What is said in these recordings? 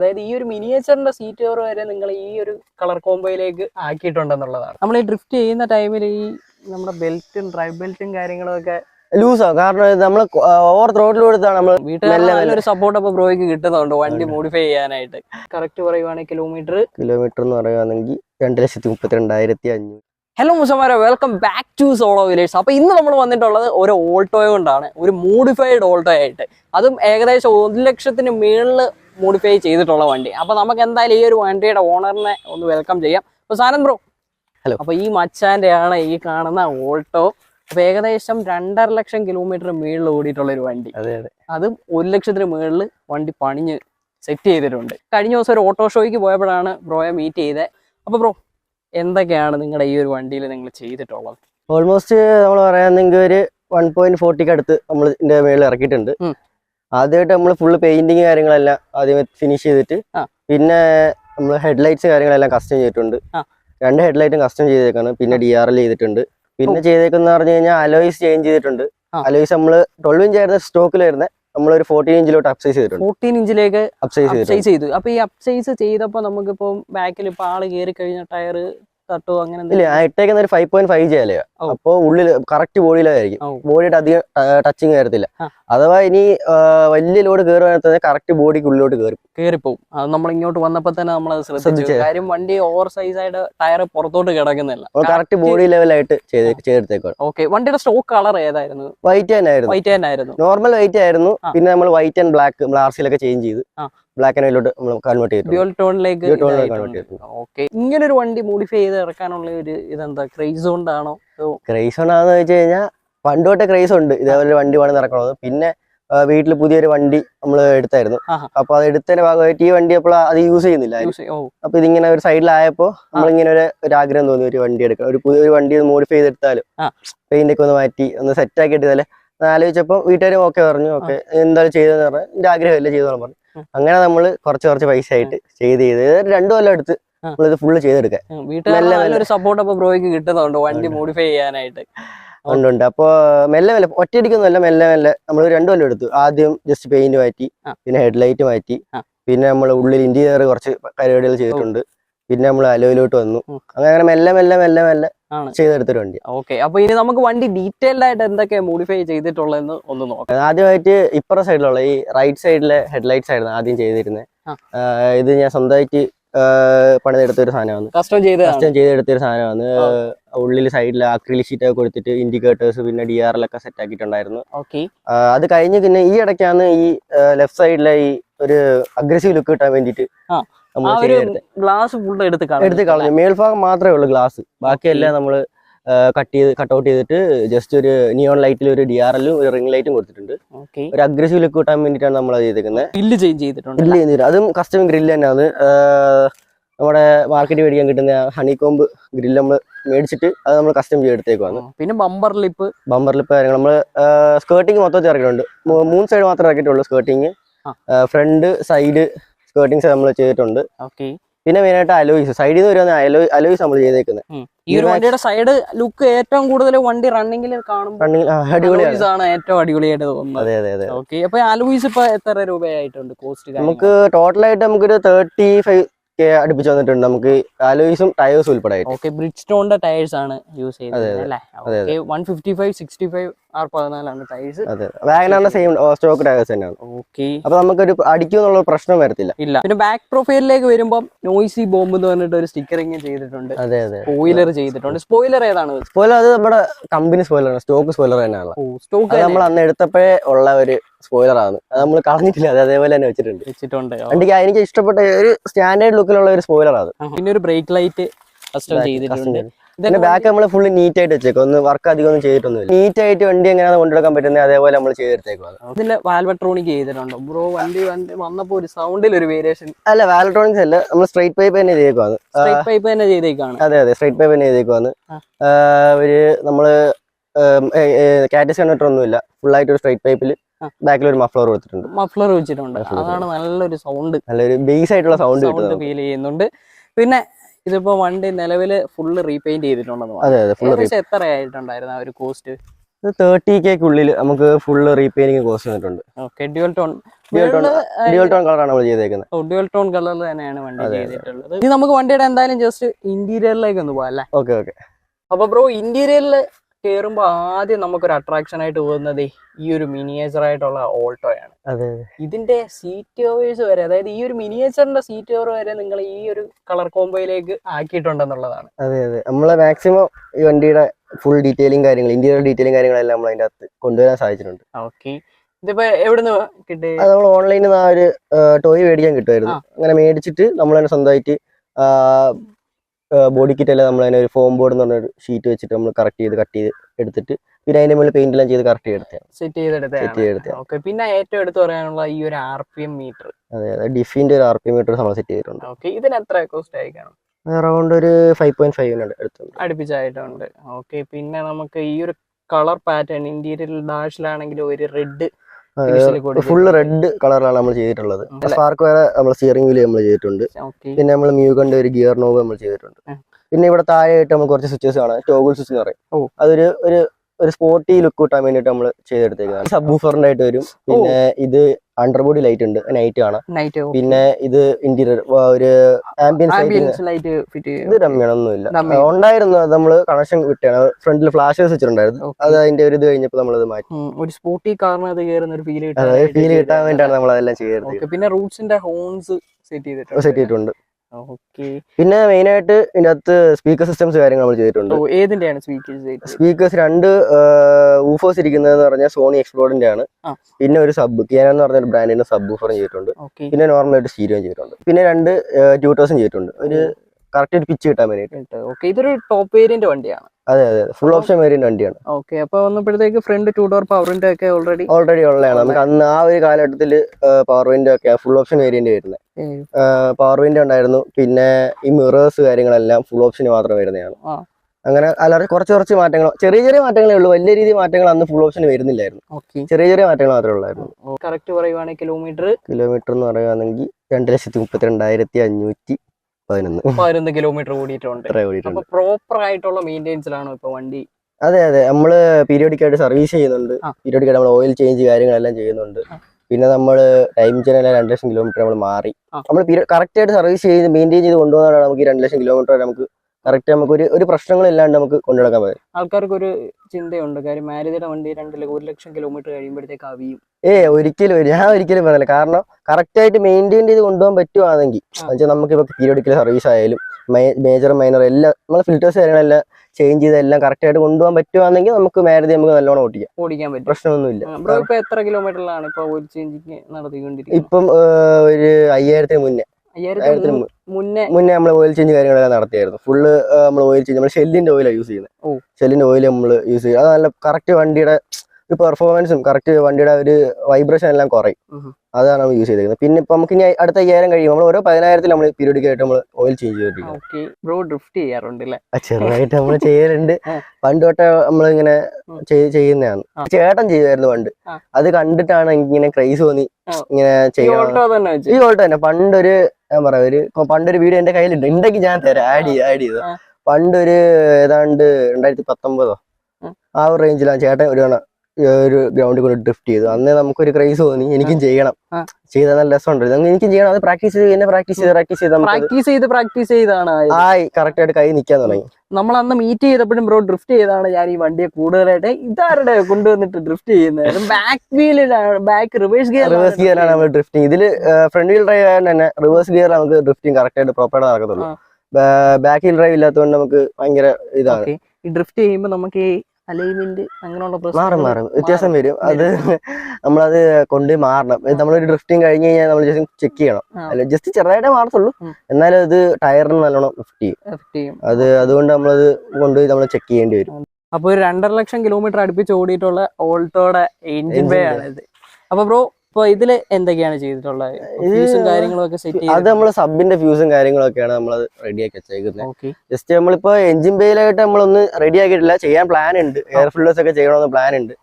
അതായത് ഈ ഒരു മിനിയേച്ചറിന്റെ സീറ്റ് കവർ വരെ നിങ്ങൾ ഈ ഒരു കളർ കോംബോയിലേക്ക് ആക്കിയിട്ടുണ്ടെന്നുള്ളതാണ്. നമ്മൾ ഈ ഡ്രിഫ്റ്റ് ചെയ്യുന്ന ടൈമിൽ ഈ നമ്മുടെ ബെൽറ്റും ഡ്രൈവ് ബെൽറ്റും കാര്യങ്ങളും ഒക്കെ ലൂസാ കാരണം നമ്മൾ ഓവർ ത്രോട്ടിൽ കൊടുത്താണ് നമ്മൾ വീട്ടിൽ മെല്ലെ മെല്ലെ. നല്ലൊരു സപ്പോർട്ട് അപ്പൊ ബ്രോയ്ക്ക് കിട്ടുന്നുണ്ട് വണ്ടി മോഡിഫൈ ചെയ്യാനായിട്ട്. കറക്റ്റ് പറയുവാണെങ്കിൽ കിലോമീറ്റർ കിലോമീറ്റർ എന്ന് പറയുകയാണെങ്കിൽ രണ്ട് ലക്ഷത്തി മുപ്പത്തിരണ്ടായിരത്തി അഞ്ഞൂറ് hello മുസമാരെ welcome back to solo village അപ്പൊ ഇന്ന് നമ്മൾ വന്നിട്ടുള്ളത് ഒരു ഓൾട്ടോ കൊണ്ടാണ്. ഒരു മോഡിഫൈഡ് ഓൾട്ടോ ആയിട്ട്. അതും ഏകദേശം ഒരു ലക്ഷത്തിന് മേളിൽ മോഡിഫൈ ചെയ്തിട്ടുള്ള വണ്ടി. അപ്പൊ നമുക്ക് എന്തായാലും ഈ ഒരു വണ്ടിയുടെ ഓണറിനെ ഒന്ന് വെൽക്കം ചെയ്യാം. അപ്പൊ സാനന്ദ് ബ്രോ ഹലോ അപ്പൊ ഈ മച്ചാന്റെ ആണ് ഈ കാണുന്ന ഓൾട്ടോ. അപ്പൊ ഏകദേശം രണ്ടര ലക്ഷം കിലോമീറ്റർ മേളിൽ ഓടിയിട്ടുള്ള ഒരു വണ്ടി. അതെ അതെ. അതും ഒരു ലക്ഷത്തിന് മുകളിൽ വണ്ടി പണിഞ്ഞ് സെറ്റ് ചെയ്തിട്ടുണ്ട്. കഴിഞ്ഞ ദിവസം ഒരു ഓട്ടോ ഷോയ്ക്ക് പോയപ്പോഴാണ് ബ്രോയെ മീറ്റ് ചെയ്തത് അപ്പൊ ബ്രോ എന്തൊക്കെയാണ് നിങ്ങളുടെ ഈ ഒരു വണ്ടിയിൽ നിങ്ങൾ ചെയ്തിട്ടുള്ളത്? ഓൾമോസ്റ്റ് നമ്മൾ പറയാന്നെങ്കിൽ ഒരു വൺ പോയിന്റ് ഫോർട്ടിക്ക് അടുത്ത് നമ്മൾ ഇതിന്റെ മേളിൽ ഇറക്കിയിട്ടുണ്ട്. ആദ്യമായിട്ട് നമ്മൾ ഫുള്ള് പെയിന്റിങ് കാര്യങ്ങളെല്ലാം ആദ്യം ഫിനിഷ് ചെയ്തിട്ട് പിന്നെ നമ്മൾ ഹെഡ്ലൈറ്റ്സ് കാര്യങ്ങളെല്ലാം കസ്റ്റം ചെയ്തിട്ടുണ്ട്. രണ്ട് ഹെഡ്ലൈറ്റും കസ്റ്റം ചെയ്തേക്കാണ്. പിന്നെ ഡി ആർ എൽ ചെയ്തിട്ടുണ്ട്. പിന്നെ ചെയ്തേക്കുന്ന പറഞ്ഞു കഴിഞ്ഞാൽ അലോയ്സ് ചേഞ്ച് ചെയ്തിട്ടുണ്ട്. അലോയ്സ് നമ്മൾ ട്വൽവ് ഇഞ്ച് ആയിരുന്ന നമ്മളൊരു നമ്മൾ ഒരു ഫോർട്ടീൻ ഇഞ്ചിലോട്ട് അപ്സൈസ് ചെയ്തിട്ടുണ്ട്. ഫോർട്ടീൻ ഇഞ്ചിലേക്ക് അപ്സൈസ് ചെയ്തു. അപ്പൊ ഈ അപ്സൈസ് ചെയ്തപ്പോ നമുക്കിപ്പോ ബാക്കിൽ ഇപ്പൊ ആൾ കയറി കഴിഞ്ഞ ടയർ തട്ടോ അങ്ങനെ ഇല്ല ഇട്ടേക്കുന്ന ഒരു ഫൈവ് പോയിന്റ് ഫൈവ് ഓ. അപ്പോൾ ഉള്ളിൽ കറക്റ്റ് ബോഡിയിലായിരിക്കും. ബോഡിയുടെ അധികം ടച്ചിങ് വരത്തില്ല. അഥവാ ഇനി വലിയ ലോഡ് കയറുവാൻ കറക്റ്റ് ബോഡിക്ക് ഉള്ളിലോട്ട് കയറും കയറിപ്പോവും അത് നമ്മൾ ഇങ്ങോട്ട് വന്നപ്പോ തന്നെ നമ്മൾ ശ്രദ്ധിച്ചു. കാര്യം വണ്ടി ഓവർ സൈസ് ആയിട്ട് ടയർ പുറത്തോട്ട് കിടക്കുന്നില്ല കറക്റ്റ് ബോഡി ലെവലായിട്ട് ചേർത്തേക്കോ ചെയ്തെടുത്തേക്കാണ് ഓക്കെ വണ്ടിയുടെ സ്റ്റോക്ക് കളർ ഏതായിരുന്നു? വൈറ്റ് തന്നെ ആയിരുന്നു. വൈറ്റ് തന്നെ ആയിരുന്നു. നോർമൽ വൈറ്റ് ആയിരുന്നു. പിന്നെ നമ്മൾ വൈറ്റ് ആൻഡ് ബ്ലാക്ക് നമ്മൾ ആർ സിയിലൊക്കെ ചേഞ്ച് ചെയ്ത്. ബ്ലാക്ക് ആൻഡ് വൈറ്റിലോട്ട് നമ്മൾ കൺവേർട്ട് ചെയ്തു. ഓക്കെ ഇങ്ങനെ ഒരു വണ്ടി മോഡിഫൈ ചെയ്ത് ഇറക്കാനുള്ള ഒരു ഇതെന്താ ക്രൈസ് കൊണ്ടാണോ? ക്രൈസ് കൊണ്ടാണെന്ന് വെച്ച് കഴിഞ്ഞാൽ പണ്ട് തൊട്ടേ ക്രൈസ് ഉണ്ട്. ഇതേപോലെ വണ്ടി വേണം ഇറക്കണത് പിന്നെ വീട്ടിൽ പുതിയൊരു വണ്ടി നമ്മൾ എടുത്തായിരുന്നു. അപ്പൊ അത് എടുത്തതിന്റെ ഭാഗമായിട്ട് ഈ വണ്ടി അപ്പോൾ അത് യൂസ് ചെയ്യുന്നില്ല. അപ്പൊ ഇതിങ്ങനെ ഒരു സൈഡിലായപ്പോ നമ്മളിങ്ങനെ ഒരു ഒരു ആഗ്രഹം തോന്നി ഒരു വണ്ടി എടുക്കണം ഒരു പുതിയൊരു വണ്ടി ഒന്ന് മോഡിഫൈ ചെയ്തെടുത്താലും എടുത്താലും പെയിന്റ് ഒക്കെ ഒന്ന് മാറ്റി ഒന്ന് സെറ്റ് ആക്കി എടുത്താലേ ആലോചിച്ചപ്പോ വീട്ടുകാരും ഓക്കെ പറഞ്ഞു. ഓക്കെ എന്തായാലും ചെയ്തെന്ന് പറഞ്ഞു. എന്റെ ആഗ്രഹമല്ലേ ചെയ്തോളാം പറഞ്ഞു. അങ്ങനെ നമ്മൾ കുറച്ച് കുറച്ച് പൈസ ആയിട്ട് ചെയ്ത് ചെയ്ത് രണ്ടു കൊല്ലം എടുത്ത്. നമ്മളിത് ഫുള്ള് ചെയ്തെടുക്കാൻ. മെല്ലെ നല്ലൊരു സപ്പോർട്ട് അപ്പൊ ബ്രോയ്ക്ക് കിട്ടുന്നുണ്ട് വണ്ടി മോഡിഫൈ ചെയ്യാനായിട്ട്. ഉണ്ട് ഉണ്ട്. അപ്പൊ മെല്ലെ മെല്ലെ ഒറ്റയടിക്കൊന്നുമല്ല മെല്ലെ മെല്ലെ. നമ്മൾ രണ്ടു കൊല്ലം എടുത്തു. ആദ്യം ജസ്റ്റ് പെയിന്റ് മാറ്റി പിന്നെ ഹെഡ്ലൈറ്റ് മാറ്റി പിന്നെ നമ്മൾ ഉള്ളിൽ ഇന്റീരിയർ കുറച്ച് പരിപാടികൾ ചെയ്തിട്ടുണ്ട്. പിന്നെ നമ്മൾ അലോയിലോട്ട് വന്നു. അങ്ങനെ മെല്ലെ മെല്ലെ മെല്ലെ മെല്ലെ ചെയ്തെടുത്തൊരു വണ്ടി ഓക്കെ. അപ്പൊ ഇനി നമുക്ക് വണ്ടി ഡീറ്റെയിൽഡ് ആയിട്ട് എന്തൊക്കെ മോഡിഫൈ ചെയ്തിട്ടുള്ളതെന്ന് ഒന്ന് നോക്കാം. ആദ്യമായിട്ട് ഇപ്പുറ സൈഡിലുള്ള ഈ റൈറ്റ് സൈഡിലെ ഹെഡ്ലൈറ്റ്സ് ആയിരുന്നു ആദ്യം ചെയ്തിരുന്നത് ഇത് ഞാൻ സ്വന്തമായിട്ട് പണിതെടുത്ത ഒരു സാധനമാണ്. കസ്റ്റം ചെയ്ത് കസ്റ്റം ചെയ്തെടുത്ത ഒരു സാധനമാണ്. ഉള്ളിൽ സൈഡിൽ ആക്രിലിക് ഷീറ്റ് ഒക്കെ കൊടുത്തിട്ട് ഇൻഡിക്കേറ്റേഴ്സ് പിന്നെ ഡി ആർ എൽ ഒക്കെ സെറ്റ് ആക്കിയിട്ടുണ്ടായിരുന്നു. ഓക്കെ അത് കഴിഞ്ഞ് പിന്നെ ഈ ഇടയ്ക്കാണ് ഈ ലെഫ്റ്റ് സൈഡിലെ ഈ ഒരു അഗ്രസീവ് ലുക്ക് കിട്ടാൻ ഒരു ഗ്ലാസ് ഫുൾ എടുത്ത് കളഞ്ഞു. എടുത്ത് കളഞ്ഞു. മേൽഭാഗം മാത്രമേ ഉള്ളൂ ഗ്ലാസ് ബാക്കിയെല്ലാം നമ്മൾ കട്ട് ചെയ്ത് കട്ട് ഔട്ട് ചെയ്തിട്ട് ജസ്റ്റ് ഒരു നിയോൺ ലൈറ്റിൽ ഒരു ഡി ആർ എല്ലും ഒരു റിംഗ് ലൈറ്റും കൊടുത്തിട്ടുണ്ട്. ഒരു അഗ്രസീവ് ലുക്ക് കിട്ടാൻ വേണ്ടിയിട്ടാണ് നമ്മൾ അത് ചെയ്തേക്കുന്നത് ഗ്രില്ല് ചേഞ്ച് ചെയ്തിട്ടുണ്ട് ഗ്രില്ല് ചെയ്യുന്നില്ല അതും കസ്റ്റം ഗ്രില്ല് തന്നെയാണ്. നമ്മുടെ മാർക്കറ്റ് മേടിക്കാൻ കിട്ടുന്ന ഹണികോമ്പ് ഗ്രില്ല് നമ്മൾ മേടിച്ചിട്ട് അത് നമ്മൾ കസ്റ്റം ചെയ്തെടുത്തേക്കുവാണ്. പിന്നെ ബമ്പർ ലിപ്പ് ബമ്പർ ലിപ്പ് കാര്യങ്ങൾ. നമ്മൾ സ്കേർട്ടിങ് മൊത്തത്തിൽ ഇറക്കിയിട്ടുണ്ട് മൂന്ന് സൈഡ് മാത്രമേ ഇറക്കിയിട്ടുള്ളൂ സ്കേർട്ടിങ് ഫ്രണ്ട് സൈഡ് സ്കേർട്ടിങ്സ് നമ്മൾ ചെയ്തിട്ടുണ്ട്. ഓക്കെ പിന്നെ മെയിനായിട്ട് അലോയ്സ്. സൈഡിൽ നിന്ന് വരുന്ന അലോയ് അലോയ്സ് നമ്മൾ ചെയ്തേക്കുന്നത് ഈ ഒരു വണ്ടിയുടെ സൈഡ് ലുക്ക് ഏറ്റവും കൂടുതൽ വണ്ടി റണ്ണിങ്ങിൽ കാണും റണ്ണിങ് അടിപൊളിയാണ്. ആണ് ഏറ്റവും അടിപൊളിയായിട്ട് തോന്നുന്നത്. അതെ അതെ അതെ. ഓക്കെ അപ്പൊ അലോയ്സ് ഇപ്പൊ എത്ര രൂപയായിട്ടുണ്ട് കോസ്റ്റ് നമുക്ക് ടോട്ടലായിട്ട് നമുക്കൊരു തേർട്ടി ഫൈവ് കെ അടുപ്പിച്ച് വന്നിട്ടുണ്ട്. നമുക്ക് അലോയ്സും ടയേഴ്സും ഉൾപ്പെടെ ഓക്കെ ബ്രിഡ് സ്റ്റോണിന്റെ ടയേഴ്സ് ആണ് യൂസ് ചെയ്യുന്നത് അല്ലേ? One fifty five sixty five R പതിനാലാണ് അതെ വാഗനാറിന്റെ സെയിം സ്റ്റോക്ക് ടയേഴ്സ് തന്നെയാണ്. ഓക്കെ അപ്പൊ നമുക്കൊരു അടിക്കുമെന്നുള്ള പ്രശ്നം വരത്തില്ല. ഇല്ല. പിന്നെ ബാക്ക് പ്രൊഫൈലിലേക്ക് വരുമ്പോൾ നോയ്സി ബോംബ് എന്ന് പറഞ്ഞിട്ട് ഒരു സ്റ്റിക്കറിങ് ചെയ്തിട്ടുണ്ട്. അതെ അതെ. സ്പോയിലർ ചെയ്തിട്ടുണ്ട്. സ്പോയിലർ ഏതാണ്? സ്പോയിലർ അത് നമ്മുടെ കമ്പനി സ്പോയിലറാണ് സ്റ്റോക്ക് സ്പോയിലർ തന്നെയാണ് സ്റ്റോക്ക് നമ്മൾ അന്ന് എടുത്തപ്പോഴേ ഉള്ള ഒരു സ്പോയിലറാണ് അത് നമ്മൾ കളഞ്ഞിട്ടില്ല. അത് അതേപോലെ തന്നെ വെച്ചിട്ടുണ്ട്. വെച്ചിട്ടുണ്ട്. എനിക്ക് എനിക്ക് ഇഷ്ടപ്പെട്ട ഒരു സ്റ്റാൻഡേർഡ് ലുക്കിലുള്ള ഒരു സ്പോയിലർ ആണ് പിന്നെ ഒരു ബ്രേക്ക് ലൈറ്റ് കസ്റ്റം ചെയ്തിട്ടുണ്ട്. പിന്നെ ബാക്ക് നമ്മൾ ഫുൾ നീറ്റ് ആയിട്ട് വെച്ചേക്കും ഒന്ന് വർക്ക് അധികം ഒന്നും ചെയ്തിട്ടൊന്നും നീറ്റ് ആയിട്ട് വണ്ടി എങ്ങനെയാണ് കൊണ്ടെടുക്കാൻ പറ്റുന്നത് അതേപോലെ നമ്മൾ ചെയ്തെടുത്തേക്കും ഇതിന്റെ വാൽവട്രോണിക് ചെയ്തിട്ടുണ്ട്? ബ്രോ വണ്ടി വണ്ടി വന്നപ്പോ ഒരു സൗണ്ടിൽ ഒരു വേരിയേഷൻ അല്ല വാൽട്രോണിക്സ് അല്ല. നമ്മൾ സ്ട്രൈറ്റ് പൈപ്പ് തന്നെ ചെയ്തേക്കുവാണ് സ്ട്രൈറ്റ് പൈപ്പ് തന്നെ ചെയ്തേക്കാണ്. അതെ അതെ. സ്ട്രൈറ്റ് പൈപ്പ് തന്നെ ചെയ്തേക്കുവാണ് ഒരു നമ്മൾ കാറ്റസ് കണ്ടിട്ട് ഒന്നുമില്ല. ഫുൾ ആയിട്ട് ഒരു സ്ട്രൈറ്റ് പൈപ്പിൽ ബാക്കിൽ ഒരു മഫ്ലർ കൊടുത്തിട്ടുണ്ട്. മഫ്ലർ വെച്ചിട്ടുണ്ട്. അതാണ് നല്ലൊരു സൗണ്ട് നല്ലൊരു ബേസ് ആയിട്ടുള്ള സൗണ്ട് സൗണ്ട് ഫീൽ ചെയ്യുന്നുണ്ട്. പിന്നെ ഇതിപ്പോ വണ്ടി നിലവിൽ ഫുള്ള് റീപെയിന്റ് ചെയ്തിട്ടുണ്ടെന്ന് എത്ര ആയിട്ടുണ്ടായിരുന്നു ആ ഒരു കോസ്റ്റ് ഇത് തേർട്ടി കേക്കുള്ളിൽ നമുക്ക് ഫുള്ള് റീപെയിന്റിങ് കോസ്റ്റ് വന്നിട്ടുണ്ട്. Okay dual tone dual tone കളറാണ് നമ്മൾ ചെയ്തേക്കുന്നത് ഡ്യുവൽ ടോൺ കളർ തന്നെയാണ് വണ്ടി ചെയ്തിട്ടുള്ളത്. ഇനി നമുക്ക് വണ്ടിയുടെ എന്തായാലും ജസ്റ്റ് ഇന്റീരിയറിലേക്ക് ഒന്ന് പോകാം അല്ലേ? ഓക്കെ ഓക്കെ അപ്പൊ ബ്രോ ഇന്റീരിയറിൽ കയറുമ്പോൾ ആദ്യം നമുക്കൊരു അട്രാക്ഷൻ ആയിട്ട് പോകുന്നത് ഈ ഒരു മിനിയേച്ചർ ആയിട്ടുള്ള ഓൾട്ടോയാണ് അതെ ഇതിന്റെ സീറ്റ് ഓവേഴ്സ് വരെ അതായത് ഈ ഒരു മിനിയേച്ചറിന്റെ സീറ്റ് ഓവർ വരെ നിങ്ങൾ ഈ ഒരു കളർ കോംബോയിലേക്ക് ആക്കിയിട്ടുണ്ടെന്നുള്ളതാണ്. അതെ അതെ. നമ്മളെ മാക്സിമം ഈ വണ്ടിയുടെ ഫുൾ ഡീറ്റെയിലും കാര്യങ്ങൾ ഇന്റീരിയർ ഡീറ്റെയിലും കാര്യങ്ങളെല്ലാം നമ്മൾ അതിന്റെ അകത്ത് കൊണ്ടുവരാൻ സാധിച്ചിട്ടുണ്ട്. ഓക്കെ ഇതിപ്പോ എവിടുന്ന് കിട്ടി നമ്മൾ ഓൺലൈനിൽ നിന്ന് ആ ഒരു ടോയ് മേടിക്കാൻ കിട്ടുമായിരുന്നു. അങ്ങനെ മേടിച്ചിട്ട് നമ്മൾ തന്നെ സ്വന്തമായിട്ട് ബോഡി കിറ്റ് അല്ല നമ്മൾ അതിന് ഒരു ഫോം ബോർഡ് എന്ന് പറഞ്ഞൊരു ഷീറ്റ് വെച്ചിട്ട് നമ്മൾ കറക്റ്റ് ചെയ്ത് കട്ട് ചെയ്ത് എടുത്തിട്ട് പിന്നെ അതിന്റെ മുകളിൽ പെയിന്റ് എല്ലാം ചെയ്ത് കറക്റ്റ് ചെയ്തെടുത്തതാണ്. സെറ്റ് പിന്നെ ഏറ്റവും എടുത്ത് പറയാനുള്ള ഈ ഒരു ആർ പി എം മീറ്റർ അതെ അതെ. ഡിഫിന്റെ ഒരു ആർ പി എം മീറ്റർ നമ്മൾ സെറ്റ് ചെയ്തിട്ടുണ്ട്. ഓക്കെ ഇതിന് എത്ര കോസ്റ്റ് ആയിരിക്കണം? അറൗണ്ട് ഒരു ഫൈവ് പോയിന്റ് ഫൈവിനുണ്ട് എടുത്തുണ്ട് അടുപ്പിച്ചായിട്ടുണ്ട്. ഓക്കെ പിന്നെ നമുക്ക് ഈ ഒരു കളർ പാറ്റേൺ ഇന്റീരിയൽ ഡാഷിലാണെങ്കിൽ ഒരു റെഡ് ഫുള്ള് റെഡ് കളറിലാണ് നമ്മൾ ചെയ്തിട്ടുള്ളത്. സ്പാർക്ക് വരെ നമ്മൾ സ്റ്റിയറിംഗ് വീൽ നമ്മൾ ചെയ്തിട്ടുണ്ട്. പിന്നെ നമ്മൾ മ്യൂഗണ്ട് ഒരു ഗിയർ നോബ് നമ്മൾ ചെയ്തിട്ടുണ്ട്. പിന്നെ ഇവിടെ താഴെയായിട്ട് നമ്മൾ കുറച്ച് സ്വിച്ചസ് കാണാം. ടോഗിൾ സ്വിച്ച് എന്ന് പറയും. അതൊരു ഒരു ഒരു സ്പോർട്ടി ലുക്ക് കിട്ടാൻ വേണ്ടിയിട്ട് നമ്മൾ ചെയ്തെടുത്തേക്കാണ് സബ് ബൂഫറിന്റെ ആയിട്ട് വരും. പിന്നെ ഇത് അണ്ടർബോഡി ലൈറ്റ് ഉണ്ട്. നൈറ്റ് ആണ് നൈറ്റ് പിന്നെ ഇത് ഇന്റീരിയർ ഒരു ആംബിയൻസ് ലൈറ്റ് ഇത് രമ്യണമൊന്നുമില്ല Dummy. ഉണ്ടായിരുന്നു അത് നമ്മൾ കണക്ഷൻ വിട്ടാണ്. ഫ്രണ്ടിൽ ഫ്ലാഷേഴ്സ് വെച്ചിട്ടുണ്ടായിരുന്നു. അത് അതിന്റെ ഒരു ഇത് കഴിഞ്ഞപ്പോ നമ്മളത് മാറ്റി. ഒരു സ്പോർട്ടി അത് കയറുന്ന ഒരു ഫീൽ കിട്ടാൻ വേണ്ടിയാണ് നമ്മൾ അതെല്ലാം ചെയ്തത് പിന്നെ റൂട്ട്സിന്റെ ഹോൺസ് സെറ്റ് ചെയ്തിട്ടുണ്ട്. സെറ്റ് ചെയ്തിട്ടുണ്ട്. പിന്നെ മെയിൻ ആയിട്ട് ഇതിന്റെ അകത്ത് സ്പീക്കർ സിസ്റ്റംസ് കാര്യങ്ങൾ നമ്മൾ ചെയ്തിട്ടുണ്ട്. ഏതിന്റെയാണ് സ്പീക്കേഴ്സ് സ്പീക്കേഴ്സ് രണ്ട് ഊഫേഴ്സ് ഇരിക്കുന്നതെന്ന് പറഞ്ഞാൽ സോണി എക്സ്പ്ലോറിന്റെ ആണ്. പിന്നെ ഒരു സബ് കിയാന എന്ന് പറഞ്ഞ ബ്രാൻഡിന്റെ സബ് ഊഫറും ചെയ്തിട്ടുണ്ട്. പിന്നെ നോർമൽ ആയിട്ട് സ്റ്റീരിയോ ചെയ്തിട്ടുണ്ട്. പിന്നെ രണ്ട് ട്യൂട്ടേഴ്സും ചെയ്തിട്ടുണ്ട്. ഒരു കറക്റ്റ് ഒരു പിച്ച് കിട്ടാൻ വേണ്ടിയിട്ട്. ഓക്കെ ഇതൊരു ടോപ്പ് വേരിയന്റ് വണ്ടിയാണ്. അതെ അതെ ഫുൾ ഓപ്ഷൻ വേരിയന്റ് വണ്ടിയാണ്. ഓക്കെ അപ്പൊ വന്നപ്പോഴത്തേക്ക് ഫ്രണ്ട് ടു ഡോർ പവറിന്റെ ഒക്കെ ഓൾറെഡി ഓൾറെഡി ഉള്ളതാണ്. നമുക്ക് അന്ന് ആ ഒരു കാലഘട്ടത്തിൽ പവർ വിൻഡോ ഒക്കെ ഫുൾ ഓപ്ഷൻ വേരിയന്റ് വരുന്നത് പവർ വിൻഡോ ഉണ്ടായിരുന്നു. പിന്നെ ഈ മിറേഴ്സ് കാര്യങ്ങളെല്ലാം ഫുൾ ഓപ്ഷന് മാത്രം വരുന്നതാണ്. അങ്ങനെ അല്ലാതെ കുറച്ച് കുറച്ച് മാറ്റങ്ങൾ ചെറിയ ചെറിയ മാറ്റങ്ങളേ ഉള്ളൂ. വലിയ രീതിയിൽ മാറ്റങ്ങൾ അന്ന് ഫുൾ ഓപ്ഷൻ വരുന്നില്ലായിരുന്നു. ചെറിയ ചെറിയ മാറ്റങ്ങൾ മാത്രമേ ഉള്ളായിരുന്നു. കറക്റ്റ് പറയുവാണെങ്കിൽ കിലോമീറ്റർ കിലോമീറ്റർ എന്ന് പറയുകയാണെങ്കിൽ രണ്ട് ലക്ഷത്തി മുപ്പത്തി രണ്ടായിരത്തി അഞ്ഞൂറ്റി പതിനൊന്ന്. പതിനൊന്ന് കിലോമീറ്റർ ഓടിയിട്ടുണ്ട് അപ്പൊ പ്രോപ്പർ ആയിട്ടുള്ള മെയിന്റെനൻസിലാണോ ഇപ്പൊ വണ്ടി? അതെ അതെ. നമ്മൾ പീരിയോഡിക്കായിട്ട് സർവീസ് ചെയ്യുന്നുണ്ട്. പീരിയോഡിക്കായിട്ട് പീരിയോഡിക് ആയിട്ട് നമ്മൾ ഓയിൽ ചേഞ്ച് കാര്യങ്ങളെല്ലാം ചെയ്യുന്നുണ്ട്. പിന്നെ നമ്മൾ ടൈം ചെയ്യാൻ രണ്ട് ലക്ഷം കിലോമീറ്റർ നമ്മൾ മാറി. നമ്മൾ കറക്റ്റ് ആയിട്ട് സർവീസ് ചെയ്ത് മെയിന്റെയിൻ ചെയ്ത് കൊണ്ടുപോകാനാണ് നമുക്ക് ഈ രണ്ട് ലക്ഷം കിലോമീറ്റർ നമുക്ക് കറക്റ്റ് നമുക്ക് ഒരു ഒരു പ്രശ്നങ്ങളില്ലാണ്ട് നമുക്ക് കൊണ്ടുനടക്കാൻ പറ്റും. ആൾക്കാർക്ക് ഒരു ചിന്തയുണ്ട്. കാര്യം മാരുതിയുടെ വണ്ടി രണ്ട് ഒരു ലക്ഷം കിലോമീറ്റർ കഴിയുമ്പോഴത്തേക്ക് അവിയും ഏ ഒരിക്കലും ഒരു- ഞാൻ ഒരിക്കലും പറയില്ല കാരണം കറക്റ്റ് ആയിട്ട് മെയിന്റെയിൻ ചെയ്ത് കൊണ്ടുപോകാൻ പറ്റുവാണെങ്കിൽ. വെച്ചാൽ നമുക്ക് ഇപ്പോൾ പീരിയോഡിക്കൽ സർവീസ് ആയാലും മേജർ മൈനർ എല്ലാം നമ്മൾ ഫിൽറ്റേഴ്സ് കാര്യങ്ങളെല്ലാം ചേഞ്ച് ചെയ്ത് എല്ലാം കറക്റ്റ് ആയിട്ട് കൊണ്ടുപോകാൻ പറ്റുവാണെങ്കിൽ നമുക്ക് മാരുതി നമുക്ക് നല്ലോണം ഓടിക്കാം. ഓടിക്കാൻ പറ്റും. പ്രശ്നമൊന്നുമില്ല. ബ്രോ ഇപ്പൊ എത്ര കിലോമീറ്ററിലാണ് ഇപ്പൊ ഓയിൽ ചേഞ്ചിങ് നടത്തിക്കൊണ്ടിരിക്കുന്നത്? ഇപ്പം ഒരു അയ്യായിരത്തിന് മുന്നേ. അയ്യായിരത്തിന് മുന്നേ മുന്നേ. നമ്മൾ ഓയിൽ ചേഞ്ച് കാര്യങ്ങളൊക്കെ നടത്തിയായിരുന്നു. ഫുള്ള് നമ്മൾ ഓയിൽ ചേഞ്ച് നമ്മൾ ഷെല്ലിന്റെ ഓയിലാണ് യൂസ്. ചെയ്യുന്നത് ഷെല്ലിന്റെ ഓയിൽ നമ്മൾ യൂസ് ചെയ്യും. അത് നല്ല കറക്റ്റ് വണ്ടിയുടെ ഒരു പെർഫോമൻസും കറക്റ്റ് വണ്ടിയുടെ ഒരു വൈബ്രേഷൻ എല്ലാം കുറയും. അതാണ് നമ്മൾ യൂസ് ചെയ്തിരിക്കുന്നത്. പിന്നെ ഇപ്പൊ നമുക്ക് ഇനി അടുത്ത അയ്യായിരം കഴിയും നമ്മൾ ഓരോ പതിനായിരത്തിൽ നമ്മൾ പീരിയോഡിക് ആയിട്ട് നമ്മൾ ഓയിൽ ചേഞ്ച് ചെയ്തിട്ടുണ്ട് ബ്രോ ഡ്രിഫ്റ്റ് ചെയ്യാറുണ്ട് ചെറുതായിട്ട് നമ്മൾ ചെയ്യലുണ്ട്. പണ്ട് തൊട്ടേ നമ്മളിങ്ങനെ ഉം. ചെയ്- ചെയ്യുന്നതാണ്. ചേട്ടൻ ചെയ്യുമായിരുന്നു പണ്ട്. അത് കണ്ടിട്ടാണ് ഇങ്ങനെ ക്രൈസ് തോന്നി. ഇങ്ങനെ തന്നെ ഈ ഓൾട്ടോ തന്നെ. പണ്ടൊരു ഞാൻ പറയാം ഒരു ഇപ്പൊ പണ്ടൊരു വീഡിയോ എന്റെ കയ്യിലുണ്ട്. ഉണ്ടെങ്കിൽ ഞാൻ തരാം. ആഡ് ചെയ്ത് ആഡ് ചെയ്ത്. പണ്ടൊരു ഏതാണ്ട് രണ്ടായിരത്തി പത്തൊമ്പതോ. ആ. ഒരു റേഞ്ചിലാണ് ചേട്ടൻ ഒരു തവണ ഒരു ഗ്രൗണ്ടിൽ കൊണ്ട് ഡ്രിഫ്റ്റ് ചെയ്തു. അന്ന് നമുക്കൊരു ക്രൈസ് തോന്നി. എനിക്കും ചെയ്യണം. ചെയ്താൽ നല്ല രസമുണ്ട്. എനിക്കും ചെയ്യണം. അത് പ്രാക്ടീസ് ചെയ്ത് എന്നെ പ്രാക്ടീസ് ചെയ്ത് പ്രാക്ടീസ് ചെയ്ത് പ്രാക്ടീസ് ചെയ്ത് പ്രാക്ടീസ് ചെയ്താണ്. ആയി കറക്റ്റ് ആയിട്ട് കൈ നിൽക്കാൻ തുടങ്ങി. നമ്മൾ അന്ന് മീറ്റ് ചെയ്തപ്പോഴും ബ്രോ ഡ്രിഫ്റ്റ് ചെയ്താണ് ഞാൻ ഈ വണ്ടിയെ കൂടുതലായിട്ട് ഇതാരുടെ കൊണ്ടുവന്നിട്ട് ഡ്രിഫ്റ്റ് ചെയ്യുന്നത്? ബാക്ക് വീലിലാണ് ബാക്ക് റിവേഴ്സ് ഗിയർ റിവേഴ്സ് ഗിയറാണ് നമ്മൾ ഡ്രിഫ്റ്റിംഗ് ഇതിൽ ഫ്രണ്ട് വീൽ ഡ്രൈവ് ആയതുകൊണ്ട് തന്നെ റിവേഴ്സ് ഗിയർ നമുക്ക് ഡ്രിഫ്റ്റിംഗ് കറക്റ്റ് ആയിട്ട് പ്രോപ്പർ നടക്കത്തുള്ളൂ. ബാക്ക് വീൽ ഡ്രൈവ് ഇല്ലാത്തതുകൊണ്ട് നമുക്ക് ഭയങ്കര ഇതാണ്. ഈ ഡ്രിഫ്റ്റ് ചെയ്യുമ്പോൾ നമുക്ക് ഈ അലൈൻമെന്റ് അങ്ങനെയുള്ള മാറും മാറും. വ്യത്യാസം വരും. അത് നമ്മളത് കൊണ്ട് മാറണം. നമ്മളൊരു ഡ്രിഫ്റ്റിംഗ് കഴിഞ്ഞ് കഴിഞ്ഞാൽ നമ്മൾ ജസ്റ്റ് ചെക്ക് ചെയ്യണം. അല്ല ജസ്റ്റ് ചെറുതായിട്ടേ മാറത്തുള്ളൂ. എന്നാലും അത് ടയറിന് നല്ലോണം എഫക്ട് ചെയ്യും. അത് അതുകൊണ്ട് നമ്മളത് കൊണ്ട് നമ്മൾ ചെക്ക് ചെയ്യേണ്ടി വരും. അപ്പൊ ഒരു രണ്ടര ലക്ഷം കിലോമീറ്റർ അടുപ്പിച്ച് ഓടിയിട്ടുള്ള ഓൾട്ടോയുടെ എഞ്ചിൻ ബേ ആണ് ഇത് അപ്പൊ ബ്രോ ഇപ്പൊ ഇതിൽ എന്തൊക്കെയാണ് ചെയ്തിട്ടുള്ളത്? ഫ്യൂസും കാര്യങ്ങളൊക്കെ സെറ്റ് അത് നമ്മൾ സബിന്റെ ഫ്യൂസും കാര്യങ്ങളൊക്കെയാണ് നമ്മൾ റെഡിയാക്കി വെച്ചേക്കുന്നത് ജസ്റ്റ് നമ്മളിപ്പോ എഞ്ചിൻ ബേയിലായിട്ട് നമ്മളൊന്ന് റെഡി ആക്കിയിട്ടില്ല. ചെയ്യാൻ പ്ലാൻ ഉണ്ട്. എയർ ഫില്ലേഴ്സ് ഒക്കെ ചെയ്യണമെന്ന് പ്ലാൻ ഉണ്ട്.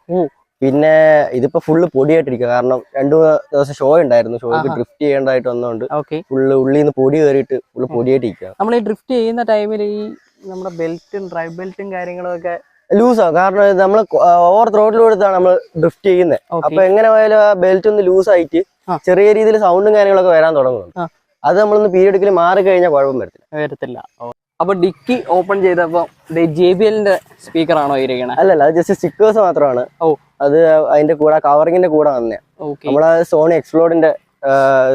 പിന്നെ ഇതിപ്പോ ഫുള്ള് പൊടിയായിട്ടിരിക്കും കാരണം രണ്ടു മൂന്ന് ദിവസം ഷോ ഉണ്ടായിരുന്നു. ഷോയ്ക്ക് ആഹാ. ഡ്രിഫ്റ്റ് ചെയ്യേണ്ടതായിട്ട് വന്നതുകൊണ്ട് ഓക്കെ ഫുള്ള് ഉള്ളിൽ നിന്ന് പൊടി കയറിയിട്ട് ഫുള്ള് പൊടിയായിട്ടിരിക്കുക നമ്മൾ ഈ ഡ്രിഫ്റ്റ് ചെയ്യുന്ന ടൈമിൽ ഈ നമ്മുടെ ബെൽറ്റും ഡ്രൈവ് ബെൽറ്റും കാര്യങ്ങളും ഒക്കെ ലൂസാ. കാരണം നമ്മൾ ഓവർ ത്രോട്ടിൽ കൊടുത്താണ് നമ്മൾ ഡ്രിഫ്റ്റ് ചെയ്യുന്നത്. അപ്പൊ എങ്ങനെ പോയാലും ആ ബെൽറ്റ് ഒന്ന് ലൂസ് ആയിട്ട്. ചെറിയ രീതിയിൽ സൗണ്ടും കാര്യങ്ങളൊക്കെ വരാൻ തുടങ്ങുന്നു. അത് നമ്മളൊന്ന് പീരിയഡിക്കലി മാറി കഴിഞ്ഞാൽ കുഴപ്പം വരത്തില്ല. വരത്തില്ല. അപ്പൊ ഡിക്കി ഓപ്പൺ ചെയ്തപ്പോ ജെ ബി എല്ലിന്റെ സ്പീക്കർ ആണോ ഇരിക്കണേ? അല്ലല്ല അത് ജസ്റ്റ് സ്റ്റിക്കേഴ്സ് മാത്രമാണ്. ഓ. അത് അതിന്റെ കൂടെ കവറിങ്ങിന്റെ കൂടെ വന്നേ നമ്മളെ സോണി എക്സ്പ്ലോഡിന്റെ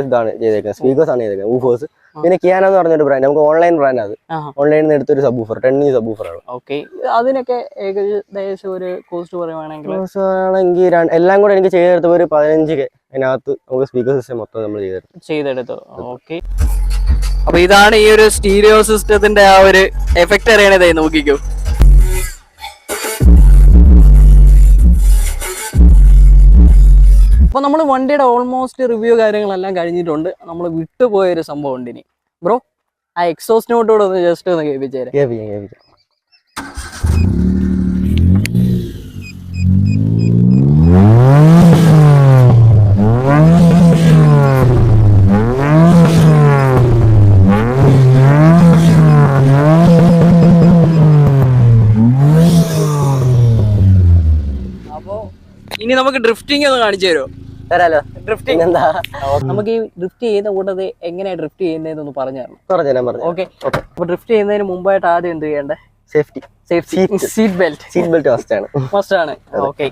ഇതാണ് ചെയ്തേക്കുന്നത് സ്പീക്കേഴ്സ് ആണ് ചെയ്തേക്കുന്നത് ഊഫേഴ്സ് പിന്നെ കിയാന എന്ന് പറഞ്ഞൊരു ബ്രാൻഡ് നമുക്ക് ഓൺലൈൻ ബ്രാൻഡ് അത്. ഓൺലൈനിൽ നിന്ന് എടുത്തൊരു സബൂഫർ ടെൻ ഇ സബൂഫർ ആണ്. ഓക്കെ അതിനൊക്കെ ഏകദേശം ഒരു കോസ്റ്റ് പറയുവാണെങ്കിൽ ആണെങ്കിൽ എല്ലാം കൂടെ എനിക്ക് ചെയ്തെടുത്തപ്പോൾ ഒരു പതിനഞ്ച് കെ അതിനകത്ത് നമുക്ക് സ്പീക്കർ സിസ്റ്റം മൊത്തം നമ്മൾ ചെയ്തെടുത്തു. ചെയ്തെടുത്തു. ഓക്കെ അപ്പൊ ഇതാണ് ഈ ഒരു സ്റ്റീരിയോ സിസ്റ്റത്തിന്റെ ആ ഒരു എഫക്ട് അറിയണതായി നോക്കിക്കോ. അപ്പൊ നമ്മൾ വണ്ടിയുടെ ഓൾമോസ്റ്റ് റിവ്യൂ കാര്യങ്ങളെല്ലാം കഴിഞ്ഞിട്ടുണ്ട്. നമ്മൾ വിട്ടുപോയ ഒരു സംഭവം ഉണ്ട് ഇനി. ബ്രോ ആ എക്സോസ്റ്റ് നോട്ടോട് ഒന്ന് ജസ്റ്റ് ഒന്ന് കേൾപ്പിച്ചേരാം. കേൾപ്പിക്കാം കേൾപ്പിക്കാം. അപ്പോ ഇനി നമുക്ക് ഡ്രിഫ്റ്റിംഗ് ഒന്ന് കാണിച്ചു തരുമോ തരാലോ? ഡ്രിഫ്റ്റിംഗ് എന്താ നമുക്ക് ഈ ഡ്രിഫ്റ്റ് ചെയ്യുന്ന കൂട്ടത് എങ്ങനെയാ ഡ്രിഫ്റ്റ് ചെയ്യുന്നതെന്ന് പറഞ്ഞു തരണം പറഞ്ഞു ഞാൻ പറഞ്ഞു ഓക്കെ. അപ്പൊ ഡ്രിഫ്റ്റ് ചെയ്യുന്നതിന് മുമ്പായിട്ട് ആദ്യം എന്ത് ചെയ്യേണ്ടത് safety safety seat belt seat belt must ആണ്. മസ്റ്റ് ആണ്. ഓക്കെ.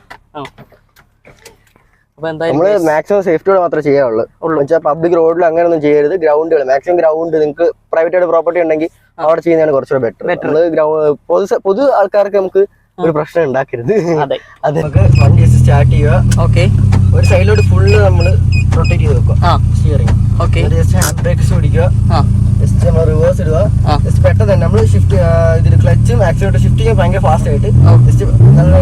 നമ്മൾ മാക്സിമം സേഫ്റ്റിയോടെ മാത്രമേ ചെയ്യാവുള്ളൂ. വെച്ചാൽ പബ്ലിക് റോഡിൽ അങ്ങനെ ഒന്നും ചെയ്യരുത്. ഗ്രൗണ്ടുകൾ മാക്സിമം ഗ്രൗണ്ട് നിങ്ങൾക്ക് പ്രൈവറ്റ് ആയിട്ട് പ്രോപ്പർട്ടി ഉണ്ടെങ്കിൽ അവിടെ ചെയ്യുന്നതാണ് കുറച്ചുകൂടെ ബെറ്റർ. നമ്മൾ ഗ്രൗണ്ട് പൊതു പൊതു ആൾക്കാർക്ക് നമുക്ക് ഒരു പ്രശ്നം ഉണ്ടാക്കരുത്. അതെ. അതെ. നമുക്ക് വണ്ടി സ്റ്റാർട്ട് ചെയ്യുക. ഓക്കെ. ഒരു സൈഡിലോട്ട് ഫുള്ള് നമ്മൾ റൊട്ടേറ്റ് ചെയ്ത് വെക്കുക. Steering okay just hand brakes പിടിക്കുക. ജസ്റ്റ് നമ്മൾ റിവേഴ്സ് ഇടുക. ജസ്റ്റ് പെട്ടെന്ന് തന്നെ നമ്മൾ ഷിഫ്റ്റ് ഇതിൽ ക്ലച്ചും ആക്സിലോട്ട് ഷിഫ്റ്റ് ചെയ്യാൻ ഭയങ്കര ഫാസ്റ്റ് ആയിട്ട്. ജസ്റ്റ് നല്ല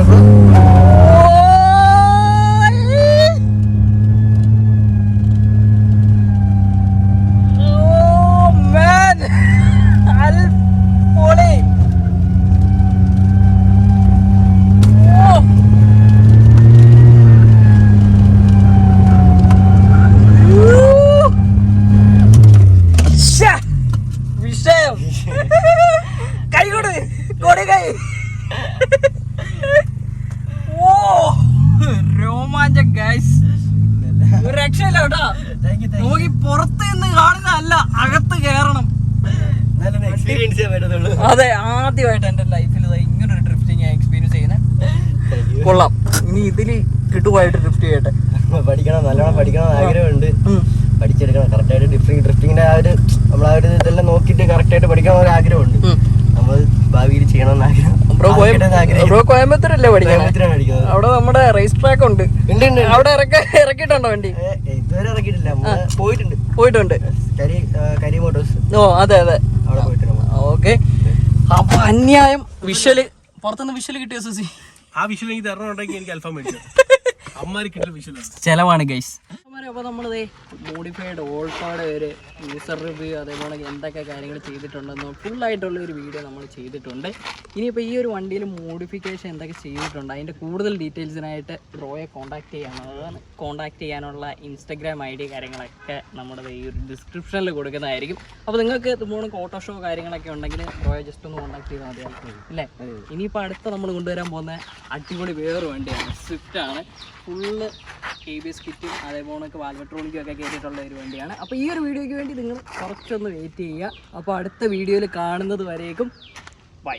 ആദ്യമായിട്ട് എന്റെ ലൈഫിൽ ഇങ്ങനെ ഒരു ഡ്രിഫ്റ്റിംഗ് ഞാൻ എക്സ്പീരിയൻസ് ചെയ്യുന്നത് കൊള്ളാം. ഇനി ഇതിൽ കിട്ടുമായിട്ട് ഡ്രിഫ്റ്റ് ചെയ്യട്ടെ. പഠിക്കണം നല്ലോണം പഠിക്കണം ആഗ്രഹമുണ്ട്. പഠിച്ചെടുക്കണം. കറക്റ്റായിട്ട് ഡ്രിഫ്റ്റിംഗ് ഡ്രിഫ്റ്റിങ്ങിന്റെ ആ ഒരു നമ്മൾ ആ ഒരു ഇതെല്ലാം നോക്കിയിട്ട് കറക്റ്റായിട്ട് പഠിക്കണം ഒരു ആഗ്രഹമുണ്ട്. നമ്മൾ ഭാവിയിൽ ചെയ്യണമെന്ന് ആഗ്രഹം. ബ്രോ കോയമ്പത്തൂരല്ലേ പഠിക്കുന്നത്. അവിടെ നമ്മുടെ റേസ് ട്രാക്ക് ഉണ്ട്. അവിടെ ഇറക്ക ഇറക്കിയിട്ടുണ്ടോ വണ്ടി? ഇതുവരെ ഇറക്കിയിട്ടില്ല. പോയിട്ടുണ്ട്. പോയിട്ടുണ്ട്. ഓ അതെ അതെ. അവിടെ പോയിട്ടുണ്ട്. ഓക്കെ. അപ്പൊ അന്യായം. വിഷൽ പുറത്തുനിന്ന് വിഷൽ കിട്ടിയോ സുസി? ആ വിഷൽ എനിക്ക് തരണമുണ്ടെങ്കിൽ എനിക്ക് അൽഫാം മേടിച്ചു അമ്മാരി കിട്ടുന്ന വിഷയമാണ് ചെലവാണ് ഗൈസ്. അപ്പോൾ നമ്മളിത് മോഡിഫൈഡ് ഓൾപാട് ഒരു യൂസർ റിവ്യൂ അതേപോലെ എന്തൊക്കെ കാര്യങ്ങൾ ചെയ്തിട്ടുണ്ടെന്ന് ഫുള്ളായിട്ടുള്ള ഒരു വീഡിയോ നമ്മൾ ചെയ്തിട്ടുണ്ട്. ഇനിയിപ്പോൾ ഈ ഒരു വണ്ടിയിൽ മോഡിഫിക്കേഷൻ എന്തൊക്കെ ചെയ്തിട്ടുണ്ട് അതിന്റെ കൂടുതൽ ഡീറ്റെയിൽസിനായിട്ട് ബ്രോയെ കോൺടാക്ട് ചെയ്യാനുള്ളതാണ് കോൺടാക്ട് ചെയ്യാനുള്ള ഇൻസ്റ്റഗ്രാം ഐ ഡി കാര്യങ്ങളൊക്കെ നമ്മുടെ ഈ ഒരു ഡിസ്ക്രിപ്ഷനിൽ കൊടുക്കുന്നതായിരിക്കും. അപ്പോൾ നിങ്ങൾക്ക് ഇതുപോലെ ഓട്ടോ ഷോ കാര്യങ്ങളൊക്കെ ഉണ്ടെങ്കിൽ ബ്രോയെ ജസ്റ്റ് ഒന്ന് കോൺടാക്ട് ചെയ്താൽ മതിയായിരിക്കും അല്ലേ? ഇനിയിപ്പോൾ അടുത്ത നമ്മൾ കൊണ്ടുവരാൻ പോകുന്ന അടിപൊളി വേറൊരു വണ്ടിയാണ് സ്വിഫ്റ്റാണ് ഫുള്ള് കെ ബി എസ് കിറ്റും അതേപോലെ വാൽവട്രോണിക്കും ഒക്കെ കയറ്റിയിട്ടുള്ള ഒരു വണ്ടിയാണ്. അപ്പോൾ ഈ ഒരു വീഡിയോയ്ക്ക് വേണ്ടി നിങ്ങൾ കുറച്ചൊന്ന് വെയിറ്റ് ചെയ്യുക. അപ്പോൾ അടുത്ത വീഡിയോയിൽ കാണുന്നത് വരേക്കും. ബൈ